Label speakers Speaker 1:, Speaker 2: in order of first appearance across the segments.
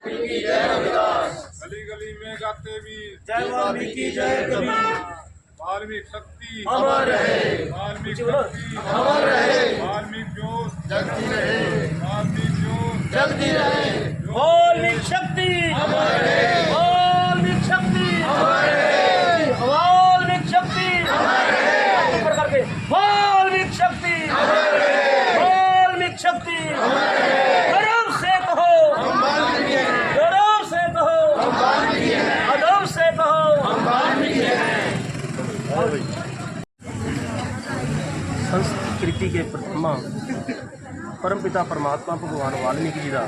Speaker 1: गली गली में गाते भी
Speaker 2: जय वाल्मीकि जय कबीर
Speaker 1: वाल्मीकि शक्ति
Speaker 2: अमर रहे
Speaker 1: वाल्मीकि
Speaker 2: पीछे बोलो।
Speaker 1: शक्ति
Speaker 2: अमर रहे
Speaker 1: वाल्मीकि जोश जगती रहे वाल्मीकि जोश
Speaker 2: जल्दी रहे वाल्मीकि शक्ति अमर रहे संस्कृति के प्रथमा परम पिता परमात्मा भगवान वाल्मीकि ਜੀ ਦਾ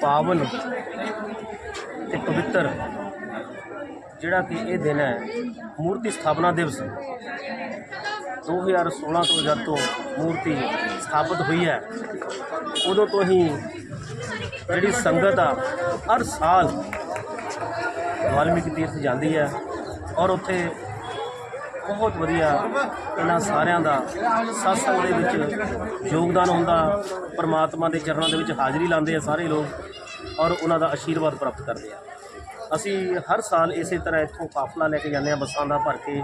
Speaker 2: ਪਾਵਨ ਤੇ ਪਵਿੱਤਰ ਜਿਹੜਾ ਕਿ ਇਹ ਦਿਨ ਹੈ ਮੂਰਤੀ ਸਥਾਪਨਾ ਦਿਵਸ 2016 ਤੋਂ ਜਦ ਤੋਂ ਮੂਰਤੀ ਸਥਾਪਿਤ ਹੋਈ ਹੈ ਉਦੋਂ ਤੋਂ ਹੀ ਜਿਹੜੀ ਸੰਗਤ ਆ ਹਰ ਸਾਲ ਵਾਲਮੀਕੀ ਤੀਰਥ ਜਾਂਦੀ ਹੈ ਔਰ ਉੱਥੇ ਬਹੁਤ ਵਧੀਆ ਇਹਨਾਂ ਸਾਰਿਆਂ ਦਾ ਸਤਸੰਗ ਦੇ ਵਿੱਚ ਯੋਗਦਾਨ ਹੁੰਦਾ। ਪਰਮਾਤਮਾ ਦੇ ਚਰਨਾਂ ਦੇ ਵਿੱਚ ਹਾਜ਼ਰੀ ਲਾਉਂਦੇ ਆ ਸਾਰੇ ਲੋਕ ਔਰ ਉਹਨਾਂ ਦਾ ਆਸ਼ੀਰਵਾਦ ਪ੍ਰਾਪਤ ਕਰਦੇ ਆ। ਅਸੀਂ ਹਰ ਸਾਲ ਇਸੇ ਤਰ੍ਹਾਂ ਇੱਥੋਂ ਕਾਫਲਾ ਲੈ ਕੇ ਜਾਂਦੇ ਆ ਬੱਸਾਂ ਦਾ ਭਰ ਕੇ।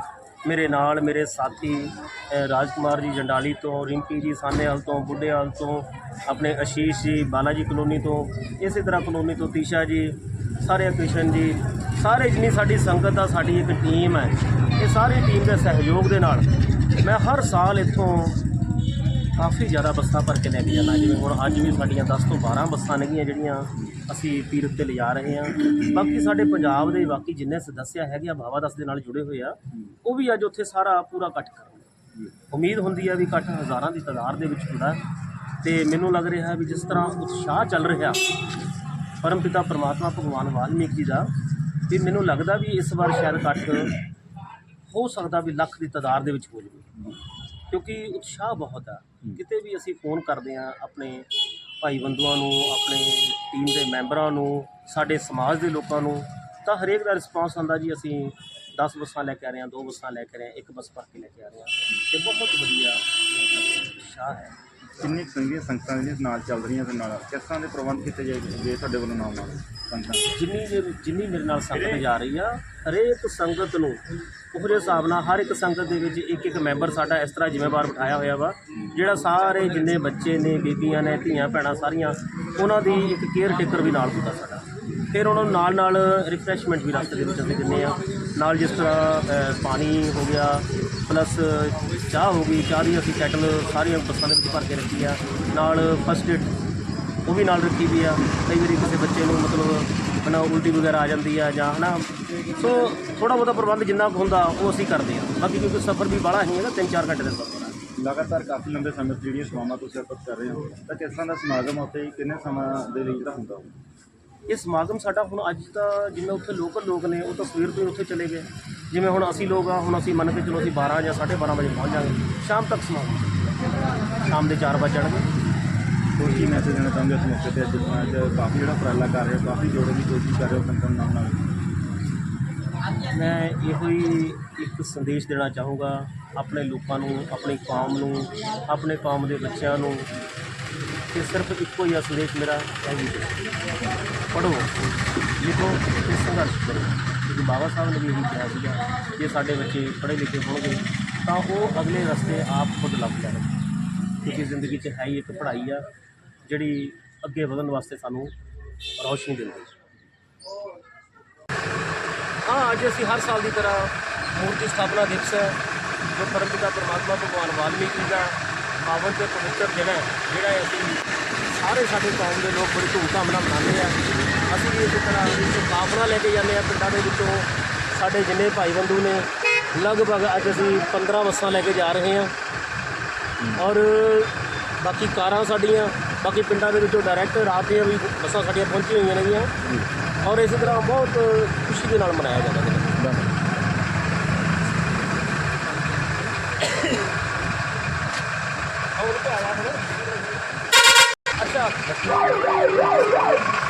Speaker 2: ਮੇਰੇ ਨਾਲ ਮੇਰੇ ਸਾਥੀ ਅ, ਰਾਜਕੁਮਾਰ ਜੀ ਜੰਡਾਲੀ ਤੋਂ ਰਿੰਪੀ ਜੀ ਸਾਨੇਵਾਲ ਤੋਂ ਬੁੱਢੇਵਾਲ ਤੋਂ ਆਪਣੇ ਅਸ਼ੀਸ਼ ਜੀ ਬਾਲਾਜੀ ਕਲੋਨੀ ਤੋਂ ਇਸੇ ਤਰ੍ਹਾਂ ਕਲੋਨੀ ਤੋਂ ਤੀਸ਼ਾ ਜੀ ਸਾਰੇ ਕ੍ਰਿਸ਼ਨ ਜੀ, ਸਾਰੇ ਜਿੰਨੀ ਸਾਡੀ ਸੰਗਤ ਆ, ਸਾਡੀ ਇੱਕ ਟੀਮ ਹੈ ਇਹ ਸਾਰੀ ਟੀਮ ਦੇ ਸਹਿਯੋਗ ਦੇ ਨਾਲ ਮੈਂ ਹਰ ਸਾਲ ਇੱਥੋਂ ਕਾਫੀ ਜ਼ਿਆਦਾ ਬੱਸਾਂ ਭਰ ਕੇ ਲੈ ਕੇ ਜਾਂਦਾ। ਜਿਵੇਂ ਹੁਣ ਅੱਜ ਵੀ ਸਾਡੀਆਂ 10 ਤੋਂ 12 ਬੱਸਾਂ ਨੇਗੀਆਂ ਜਿਹੜੀਆਂ ਅਸੀਂ ਤੀਰਥ ਤੇ ਲਿਜਾ ਰਹੇ ਹਾਂ। ਬਾਕੀ ਸਾਡੇ ਪੰਜਾਬ ਦੇ ਬਾਕੀ ਜਿੰਨੇ ਸਦੱਸਿਆ ਹੈਗੇ ਆ ਬਾਬਾ ਦਸ ਦੇ ਨਾਲ ਜੁੜੇ ਹੋਏ ਆ, ਉਹ ਵੀ ਅੱਜ ਉੱਥੇ ਸਾਰਾ ਪੂਰਾ ਇਕੱਠ ਕਰਨਗੇ ਉਮੀਦ ਹੁੰਦੀ ਆ ਵੀ ਇਕੱਠ ਹਜ਼ਾਰਾਂ ਦੀ ਤਾਦਾਦ ਦੇ ਵਿੱਚ ਹੁੰਦਾ ਹੈ ਤੇ ਮੈਨੂੰ ਲੱਗ ਰਿਹਾ ਵੀ ਜਿਸ ਤਰ੍ਹਾਂ ਉਤਸ਼ਾਹ ਚੱਲ ਰਿਹਾ ਪਰਮ ਪਿਤਾ ਪਰਮਾਤਮਾ ਭਗਵਾਨ ਵਾਲਮੀਕ ਜੀ ਦਾ ਵੀ ਮੈਨੂੰ ਲੱਗਦਾ ਵੀ ਇਸ ਵਾਰ ਸ਼ਾਇਦ ਇਕੱਠ ਹੋ ਸਕਦਾ ਵੀ ਲੱਖ ਦੀ ਤਾਦਾਦ ਦੇ ਵਿੱਚ ਹੋ ਜਾਵੇ। ਕਿਉਂਕਿ ਉਤਸ਼ਾਹ ਬਹੁਤ ਆ। ਕਿਤੇ ਵੀ ਅਸੀਂ ਫੋਨ ਕਰਦੇ ਆ ਆਪਣੇ ਭਾਈ ਬੰਧੂਆਂ ਨੂੰ ਆਪਣੇ ਟੀਮ ਦੇ ਮੈਂਬਰਾਂ ਨੂੰ ਸਾਡੇ ਸਮਾਜ ਦੇ ਲੋਕਾਂ ਨੂੰ ਤਾਂ ਹਰੇਕ ਦਾ ਰਿਸਪਾਂਸ ਆਉਂਦਾ ਜੀ ਅਸੀਂ 10 ਬੱਸਾਂ ਲੈ ਕੇ ਆ ਰਹੇ ਹਾਂ ਦੋ ਬੱਸਾਂ ਲੈ ਕੇ ਆ ਰਹੇ ਹਾਂ ਇੱਕ ਬੱਸ ਭਰ ਕੇ ਲੈ ਕੇ ਆ ਰਹੇ ਹਾਂ। ਤੇ ਬਹੁਤ ਵਧੀਆ ਉਤਸ਼ਾਹ ਹੈ।
Speaker 3: ਕਿੰਨੀ ਚੰਗੀਆਂ ਸੰਗਤਾਂ ਜਿਹੜੀਆਂ ਨਾਲ ਚੱਲ ਰਹੀਆਂ ਤੇ ਨਾਲ ਕਿਸ ਤਰ੍ਹਾਂ ਦੇ ਪ੍ਰਬੰਧ ਕੀਤੇ ਜਾਏ ਜੇ ਤੁਹਾਡੇ ਵੱਲੋਂ ਨਾਲ ਨਾਲ ਸੰਗਤਾਂ?
Speaker 2: ਜਿੰਨੀ ਜੇ- ਜਿੰਨੀ ਮੇਰੇ ਨਾਲ ਸੰਗਤ ਜਾ ਰਹੀ ਆ, ਹਰੇਕ ਸੰਗਤ ਨੂੰ ਉਹਦੇ ਹਿਸਾਬ ਨਾਲ ਹਰ ਇੱਕ ਸੰਗਤ ਦੇ ਵਿੱਚ ਇੱਕ ਇੱਕ ਮੈਂਬਰ ਸਾਡਾ ਇਸ ਤਰ੍ਹਾਂ ਜ਼ਿੰਮੇਵਾਰ ਬਿਠਾਇਆ ਹੋਇਆ ਵਾ, ਜਿਹੜਾ ਸਾਰੇ ਜਿੰਨੇ ਬੱਚੇ ਨੇ, ਬੀਬੀਆਂ ਨੇ, ਧੀਆਂ, ਭੈਣਾਂ ਸਾਰੀਆਂ, ਉਹਨਾਂ ਦੀ ਇੱਕ ਕੇਅਰ ਟੇਕਰ ਵੀ ਨਾਲ ਹੁੰਦਾ ਸਾਡਾ। ਫਿਰ ਉਹਨਾਂ ਨੂੰ ਨਾਲ ਨਾਲ ਰਿਫਰੈਸ਼ਮੈਂਟ ਵੀ ਰਸਤੇ ਦੇ ਵਿੱਚ ਅਸੀਂ ਦਿੰਦੇ ਆ। ਨਾਲ ਜਿਸ ਤਰ੍ਹਾਂ ਪਾਣੀ ਹੋ ਗਿਆ ਪਲੱਸ ਚਾਹ ਹੋ ਗਈ, ਚਾਹ ਦੀ ਅਸੀਂ ਕੈਟਲ ਸਾਰੀਆਂ ਬੱਸਾਂ ਦੇ ਵਿੱਚ ਭਰ ਕੇ ਰੱਖੀ ਆ। ਨਾਲ ਫਸਟ ਏਡ ਉਹ ਵੀ ਨਾਲ ਰੱਖੀ ਵੀ ਆ। ਕਈ ਵਾਰੀ ਕਿਸੇ ਬੱਚੇ ਨੂੰ ਮਤਲਬ ਹਨਾ ਉਲਟੀ ਵਗੈਰਾ ਆ ਜਾਂਦੀ ਆ ਜਾਂ ਹਨਾ। ਸੋ ਥੋੜਾ ਬਹੁਤਾ ਪ੍ਰਬੰਧ ਜਿੰਨਾ ਕੁ ਹੁੰਦਾ, ਉਹ ਅਸੀਂ ਕਰਦੇ ਆ। ਬਾਕੀ ਕਿਉਂਕਿ ਸਫ਼ਰ ਵੀ ਬਾਹਲਾ ਹੀ ਹੈ ਨਾ 3-4 ਘੰਟੇ ਦਾ ਸਫ਼ਰ
Speaker 3: ਲਗਾਤਾਰ ਕਾਫੀ ਲੰਬੇ ਸਮੇਂ ਤੋਂ ਜਿਹੜੀਆਂ ਸੇਵਾਵਾਂ ਤੁਸੀਂ ਅਰਪਿਤ ਕਰ ਰਹੇ ਹੋ, ਤਾਂ ਕਿਸ ਤਰ੍ਹਾਂ ਦਾ ਸਮਾਗਮ ਉੱਥੇ, ਕਿੰਨੇ ਸਮਾਂ ਦੇ ਲਈ ਜਿਹੜਾ ਹੁੰਦਾ ਹੋਊ?
Speaker 2: ਇਹ ਸਮਾਗਮ ਸਾਡਾ ਹੁਣ ਅੱਜ ਤਾਂ ਜਿਵੇਂ ਉੱਥੇ ਲੋਕਲ ਲੋਕ ਨੇ ਉਹ ਤਾਂ ਸਵੇਰ ਤੋਂ ਹੀ ਉੱਥੇ ਚਲੇ ਗਏ। ਜਿਵੇਂ ਹੁਣ ਅਸੀਂ ਲੋਕ ਆ ਹੁਣ ਅਸੀਂ ਮੰਨ ਕੇ ਚਲੋ ਅਸੀਂ 12 ਜਾਂ 12:30 ਵਜੇ ਪਹੁੰਚ ਜਾਵਾਂਗੇ। ਸ਼ਾਮ ਤੱਕ ਸਮਾਗਮ। ਸ਼ਾਮ ਦੇ 4 ਵਜੇ ਚੜ੍ਹਗੇ
Speaker 3: ਹੋਰ ਕੀ ਮੈਸੇਜ ਦੇਣਾ ਚਾਹੁੰਦੇ ਇਸ ਮੌਕੇ ਤੇ? ਅੱਜ ਕਾਫੀ ਜਿਹੜਾ ਉਪਰਾਲਾ ਕਰ ਰਹੇ ਹੋ ਕਾਫੀ ਜੋੜਨ ਦੀ ਕੋਸ਼ਿਸ਼ ਕਰ ਰਹੇ ਹੋ ਸੰਗਤਾਂ ਨੂੰ ਨਾਲ ਨਾਲ।
Speaker 2: ਮੈਂ ਇਹੋ ਹੀ ਇੱਕ ਸੰਦੇਸ਼ ਦੇਣਾ ਚਾਹੂੰਗਾ ਆਪਣੇ ਲੋਕਾਂ ਨੂੰ ਆਪਣੀ ਕੌਮ ਨੂੰ ਆਪਣੇ ਕੌਮ ਦੇ ਬੱਚਿਆਂ ਨੂੰ ਕਿ ਸਿਰਫ ਇੱਕੋ ਹੀ ਆ ਸੰਦੇਸ਼ ਮੇਰਾ ਹੈ ਜੀ ਪੜੋ ਲਿਖੋ ਤੇ ਸੰਘਰਸ਼ ਕਰੋ ਕਿਉਂਕਿ ਬਾਬਾ ਸਾਹਿਬ ਨੇ ਵੀ ਇਹੀ ਕਿਹਾ ਸੀਗਾ ਜੇ ਸਾਡੇ ਬੱਚੇ ਪੜ੍ਹੇ ਲਿਖੇ ਹੋਣਗੇ ਤਾਂ ਉਹ ਅਗਲੇ ਰਸਤੇ ਆਪ ਖੁਦ ਲੱਭ ਜਾਣਗੇ ਕਿਉਂਕਿ ਜ਼ਿੰਦਗੀ 'ਚ ਹੈ ਹੀ ਇੱਕ ਪੜ੍ਹਾਈ ਆ ਜਿਹੜੀ ਅੱਗੇ ਵਧਣ ਵਾਸਤੇ ਸਾਨੂੰ ਰੌਸ਼ਨੀ ਦਿੰਦੀ ਹਾਂ ਅੱਜ ਅਸੀਂ ਹਰ ਸਾਲ ਦੀ ਤਰ੍ਹਾਂ ਮੂਰਤੀ ਸਥਾਪਨਾ ਦਿਵਸ ਹੈ ਜੋ ਪਰਮਪਿਤਾ ਪਰਮਾਤਮਾ ਭਗਵਾਨ ਵਾਲਮੀਕੀ ਦਾ ਪਾਵਨ ਤੇ ਪਵਿੱਤਰ ਦਿਨ ਹੈ, ਜਿਹੜਾ ਇਹ ਅਸੀਂ ਸਾਰੇ ਸਾਡੇ ਕੌਮ ਦੇ ਲੋਕ ਬੜੀ ਧੂਮਧਾਮ ਨਾਲ ਮਨਾਉਂਦੇ ਆ। ਅਸੀਂ ਵੀ ਇਸੇ ਤਰ੍ਹਾਂ ਇੱਕ ਕਾਫਲਾ ਲੈ ਕੇ ਜਾਂਦੇ ਆ ਪਿੰਡਾਂ ਦੇ ਵਿੱਚੋਂ, ਸਾਡੇ ਜਿੰਨੇ ਭਾਈ ਬੰਧੂ ਨੇ, ਲਗਭਗ ਅੱਜ ਅਸੀਂ 15 ਬੱਸਾਂ ਲੈ ਕੇ ਜਾ ਰਹੇ ਹਾਂ। ਔਰ ਬਾਕੀ ਕਾਰਾਂ ਸਾਡੀਆਂ, ਬਾਕੀ ਪਿੰਡਾਂ ਦੇ ਵਿੱਚੋਂ ਡਾਇਰੈਕਟ ਰਾਤ ਦੀਆਂ ਵੀ ਬੱਸਾਂ ਸਾਡੀਆਂ ਪਹੁੰਚੀਆਂ ਹੋਈਆਂ ਨੇਗੀਆਂ। ਔਰ ਇਸੇ ਤਰ੍ਹਾਂ ਬਹੁਤ ਖੁਸ਼ੀ ਦੇ ਨਾਲ ਮਨਾਇਆ ਜਾਂਦਾ ਹੈ। Bak.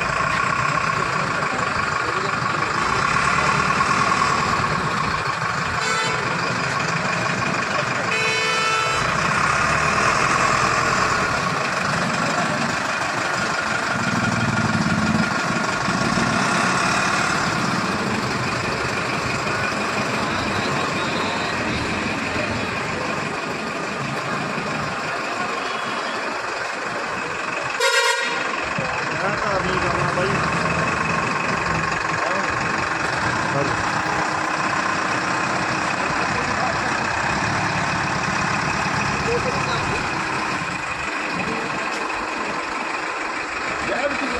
Speaker 2: Olha. Yeah, everything